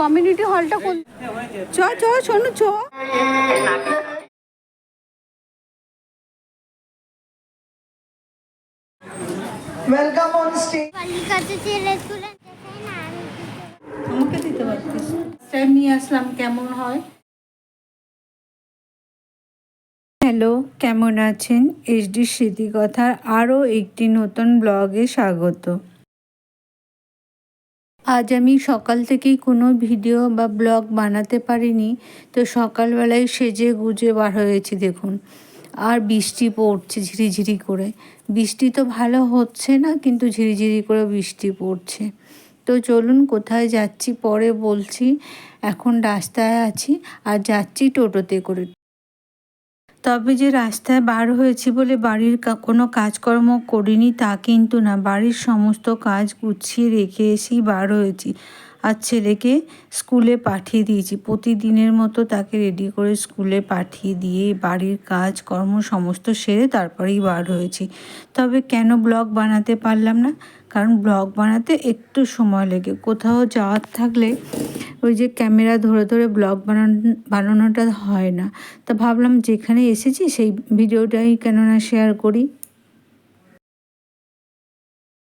Community হলটা কোন চ চ শোনো চ। Welcome on stage. কলিকাতা ছেলে স্কুলে? আমাকে দিতে পারতিস। টাইম নিয়ে আসলাম কেমন হয়? হ্যালো কেমন আছেন? এইচডি স্মৃতিকথার আরও একটি নতুন ব্লগে স্বাগত। আজ আমি সকাল থেকেই কোনো ভিডিও বা ব্লগ বানাতে পারিনি, তো সকালবেলায় সেজে গুজে বার হয়েছি দেখুন। আর বৃষ্টি পড়ছে ঝিরিঝিরি করে। বৃষ্টি তো ভালো হচ্ছে না, কিন্তু ঝিরিঝিরি করে বৃষ্টি পড়ছে। তো চলুন কোথায় যাচ্ছি পরে বলছি, এখন রাস্তায় আছি, আর যাচ্ছি টোটোতে করে। তবে যে রাস্তায় বার হয়েছি বলে বাড়ির কোনো কাজকর্ম করিনি তা কিন্তু না। বাড়ির সমস্ত কাজ গুছিয়ে রেখে এসেই বার হয়েছি আর ছেলেকে স্কুলে পাঠিয়ে দিয়েছি। প্রতিদিনের মতো তাকে রেডি করে স্কুলে পাঠিয়ে দিয়ে বাড়ির কাজ কর্ম সমস্ত সেরে তারপরেই বার হয়েছি। তবে কেন ব্লগ বানাতে পারলাম না? কারণ ব্লগ বানাতে একটু সময় লেগে। কোথাও যাওয়ার থাকলে ওই যে ক্যামেরা ধরে ধরে ব্লগ বানানো, বানানোটা হয় না। তা ভাবলাম যেখানে এসেছি সেই ভিডিওটাই কেননা শেয়ার করি।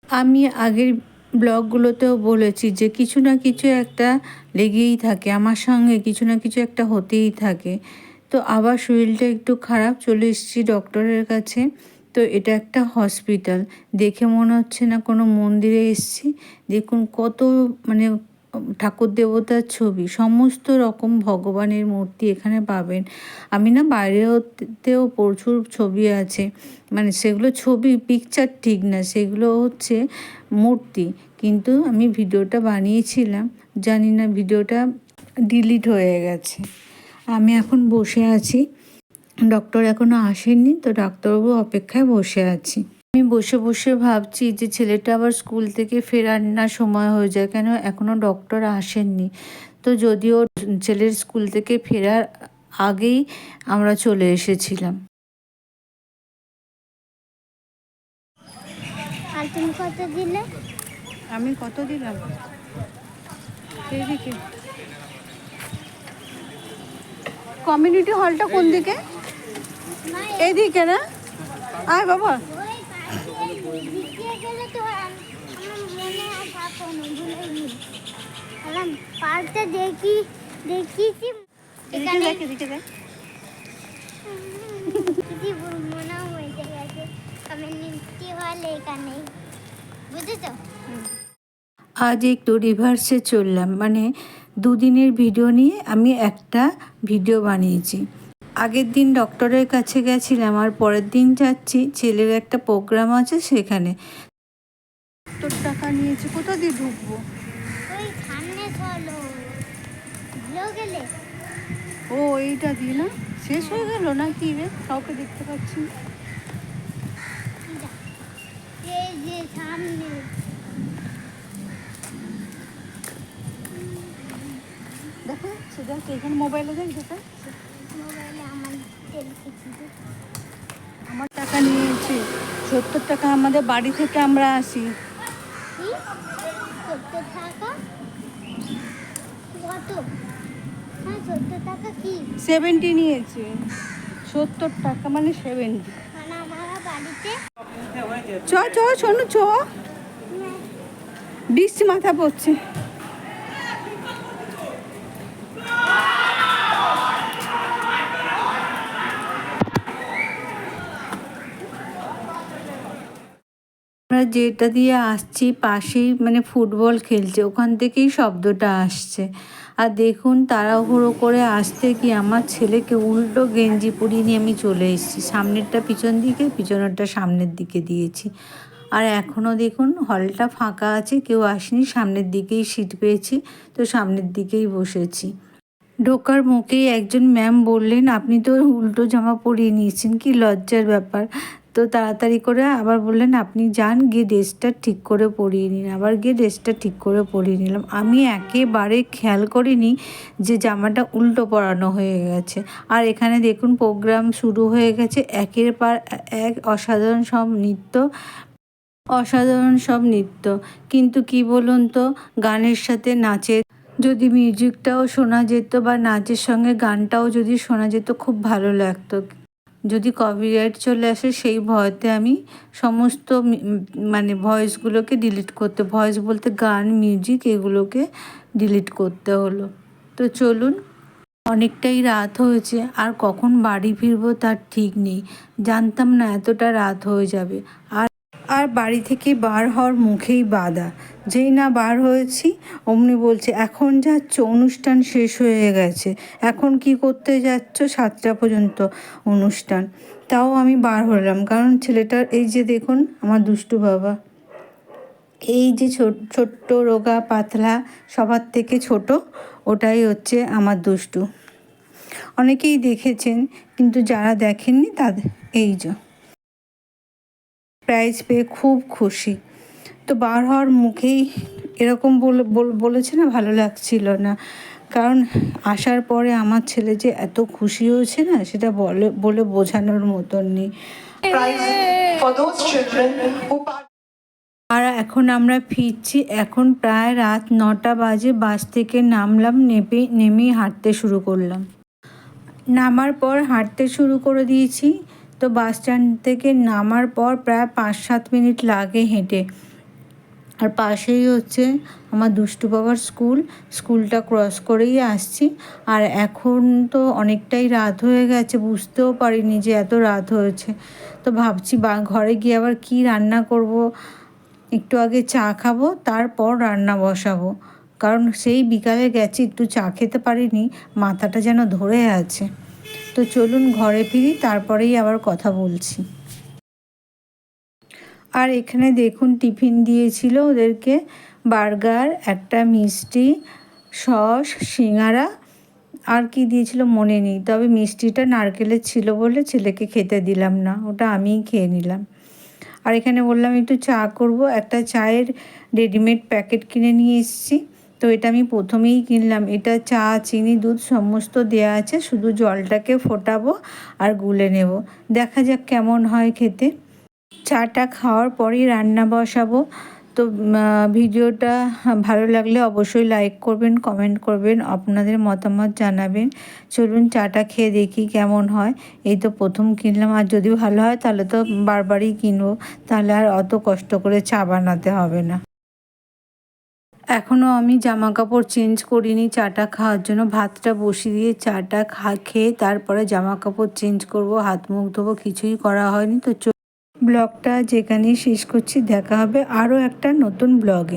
আমি আগের ব্লগগুলোতেও বলেছি যে কিছু না কিছু একটা লেগেই থাকে, আমার সঙ্গে কিছু না কিছু একটা হতেই থাকে। তো আবার শরীরটা একটু খারাপ, চলে এসেছি ডক্টরের কাছে। তো এটা একটা হসপিটাল দেখে মনে হচ্ছে না কোনো মন্দিরে এসেছি। দেখুন কত মানে ঠাকুর দেবতার ছবি, সমস্ত রকম ভগবানের মূর্তি এখানে পাবেন। আমি না বাইরেতেও প্রচুর ছবি আছে মানে সেগুলো ছবি পিকচার ঠিক না, সেগুলো হচ্ছে মূর্তি। কিন্তু আমি ভিডিওটা বানিয়েছিলাম, জানি না ভিডিওটা ডিলিট হয়ে গেছে। আমি এখন বসে আছি ডক্টর এখনও আসেননি, তো ডাক্তারবাবু অপেক্ষায় বসে আছি। আমি বসে বসে ভাবছি যে ছেলেটা আবার স্কুল থেকে ফেরার না সময় হয়ে যায়। কেন? এখনও ডক্টর আসেননি। তো যদিও ছেলের স্কুল থেকে ফেরার আগেই আমরা চলে এসেছিলাম। কত দিলে? আমি কত দিলাম? কমিউনিটি হলটা কোন দিকে? এইদিকে না? আয় বাবা ওই পাশে দিকে গেলে তো আম- আমার মনে আর থাকো না ভুলে গেছি আলাম পার্কটা দেখি দেখিছি এখানে দেখ এদিকে দেখ। কিছু মনে হয়ে গেছে। কমিউনিটি হল এখানে। বুঝেছ? আজ একটু রিভার্সে চললাম। মানে দুদিনের ভিডিও নিয়ে আমি একটা ভিডিও বানিয়েছি। আগের দিন ডক্টরের কাছে গেছিলাম আর পরের দিন যাচ্ছি ছেলের একটা প্রোগ্রাম আছে সেখানে। তোর টাকা নিয়েছি কোথা দিয়ে ঢুকবো ওই সামনে চলো ভুলেও গেলে ও এইটা দিয়ে না? শেষ হয়ে গেল না কি রে? কাউকে দেখতে পাচ্ছি দেখা যাচ্ছে দেখ এখানে মোবাইলে দেখ আমার টাকা নিয়েছে। সত্তর টাকা আমাদের বাড়ি থেকে আমরা আসি। সত্তর টাকা? কত? হ্যাঁ সত্তর টাকা কি? সেভেন্টি নিয়েছে। সত্তর টাকা মানে সেভেন্টি মানে চ চ শোনো চ। বৃষ্টি মাথা পড়ছে। যেটা দিয়ে আসছি পাশেই মানে ফুটবল খেলছে, ওখান থেকেই শব্দটা আসছে। আর দেখুন তাড়াহুড়ো করে আসতে কি আমার ছেলেকে উল্টো গেঞ্জি পরিয়ে নিয়ে আমি চলে এসেছি। সামনেরটা পিছন দিকে, পিছনেরটা সামনের দিকে দিয়েছি। আর এখনও দেখুন হলটা ফাঁকা আছে, কেউ আসেনি, সামনের দিকেই সিট পেয়েছি, তো সামনের দিকেই বসেছি। ঢোকার মুখেই একজন ম্যাম বললেন, আপনি তো উল্টো জামা পরিয়ে নিয়েছেন, কি লজ্জার ব্যাপার? তো তাড়াতাড়ি করে আবার বললেন, আপনি যান, গিয়ে ড্রেসটা ঠিক করে পরিয়ে নিন। আবার গিয়ে ড্রেসটা ঠিক করে পরিয়ে নিলাম। আমি একেবারে খেয়াল করিনি যে জামাটা উল্টো পরানো হয়ে গেছে। আর এখানে দেখুন, প্রোগ্রাম শুরু হয়ে গেছে। একের পর এক অসাধারণ সব নৃত্য, অসাধারণ সব নৃত্য। কিন্তু কি বলুন তো, গানের সাথে নাচের যদি মিউজিকটাও শোনা যেত বা নাচের সঙ্গে গানটাও যদি শোনা যেত, খুব ভালো লাগতো। যদি কপিরাইট চলে আসে, সেই ভয়তে আমি সমস্ত মানে ভয়েসগুলোকে ডিলিট করতে ভয়েস বলতে গান মিউজিক এগুলোকে ডিলিট করতে হলো। তো চলুন, অনেকটাই রাত হয়েছে, আর কখন বাড়ি ফিরবো তার ঠিক নেই। জানতাম না এতটা রাত হয়ে যাবে। আর আর বাড়ি থেকে বার হওয়ার মুখেই বাধা। যেই না বার হয়েছি, অমনি বলছে, এখন যাচ্ছ, অনুষ্ঠান শেষ হয়ে গেছে। এখন কি করতে যাচ্ছ সাতটা পর্যন্ত অনুষ্ঠান? তাও আমি বার হলাম, কারণ ছেলেটার এই যে দেখুন, আমার দুষ্টু বাবা। এই যে ছোট ছোট্ট রোগা পাতলা, সবার থেকে ছোট, ওটাই হচ্ছে আমার দুষ্টু। অনেকেই দেখেছেন, কিন্তু যারা দেখেননি তাদের, এই যে। প্রাইজ পেয়ে খুব খুশি। তো বার হওয়ার মুখেই এরকম বলে বল- বলেছে না ভালো লাগছিল না। কারণ আসার পরে আমার ছেলে যে এত খুশি হয়েছে না সেটা বলে বলে বোঝানোর মতন নেই। আর এখন আমরা ফিরছি এখন প্রায় রাত নটা বাজে বাস থেকে নামলাম নেমে নেমেই হাঁটতে শুরু করলাম। নামার পর হাঁটতে শুরু করে দিয়েছি তো বাস স্ট্যান্ড থেকে নামার পর প্রায় পাঁচ সাত মিনিট লাগে হেঁটে। আর পাশেই হচ্ছে আমার দুষ্টু বাবার স্কুল। স্কুলটা ক্রস করেই আসছি। আর এখন তো অনেকটাই রাত হয়ে গেছে, বুঝতেও পারিনি যে এত রাত হয়েছে। তো ভাবছি বা, ঘরে গিয়ে আবার কি রান্না করব? একটু আগে চা খাব, তারপর রান্না বসাবো। কারণ সেই বিকালে গেছি, একটু চা খেতে পারিনি, মাথাটা যেন ধরে আছে। তো চলুন ঘরে ফিরি, তারপরেই আবার কথা বলছি। আর এখানে দেখুন টিফিন দিয়েছিল ওদেরকে, বার্গার, একটা মিষ্টি, সস, সিঙ্গারা, আর কি দিয়েছিল মনে নেই। তবে মিষ্টিটা নারকেলের ছিল বলে ছেলেকে খেতে দিলাম না, ওটা আমিই খেয়ে নিলাম। আর এখানে বললাম একটু চা করব, একটা চায়ের রেডিমেড প্যাকেট কিনে নিয়ে এসেছি। তো এটা আমি প্রথমেই কিনলাম। এটা চা, চিনি, দুধ সমস্ত দেয়া আছে, শুধু জলটাকে ফোটাবো আর গুলে নেব। দেখা যাক কেমন হয় খেতে। চাটা খাওয়ার পরেই রান্না বসাবো। তো ভিডিওটা ভালো লাগলে অবশ্যই লাইক করবেন কমেন্ট করবেন, আপনাদের মতামত জানাবেন। চলুন চাটা খেয়ে দেখি কেমন হয়। এই তো প্রথম কিনলাম, আর যদি ভালো হয় তাহলে তো বারবারই কিনবো। তাহলে আর অত কষ্ট করে চা বানাতে হবে না। এখনও আমি জামা কাপড় চেঞ্জ করিনি চাটা খাওয়ার জন্য। ভাতটা বসিয়ে দিয়ে চাটা খা, খেয়ে তারপরে জামা কাপড় চেঞ্জ করব। হাত মুখ ধোবো, কিছুই করা হয়নি। তো ব্লগটা যেখানেই শেষ করছি দেখা হবে আরও একটা নতুন ব্লগে।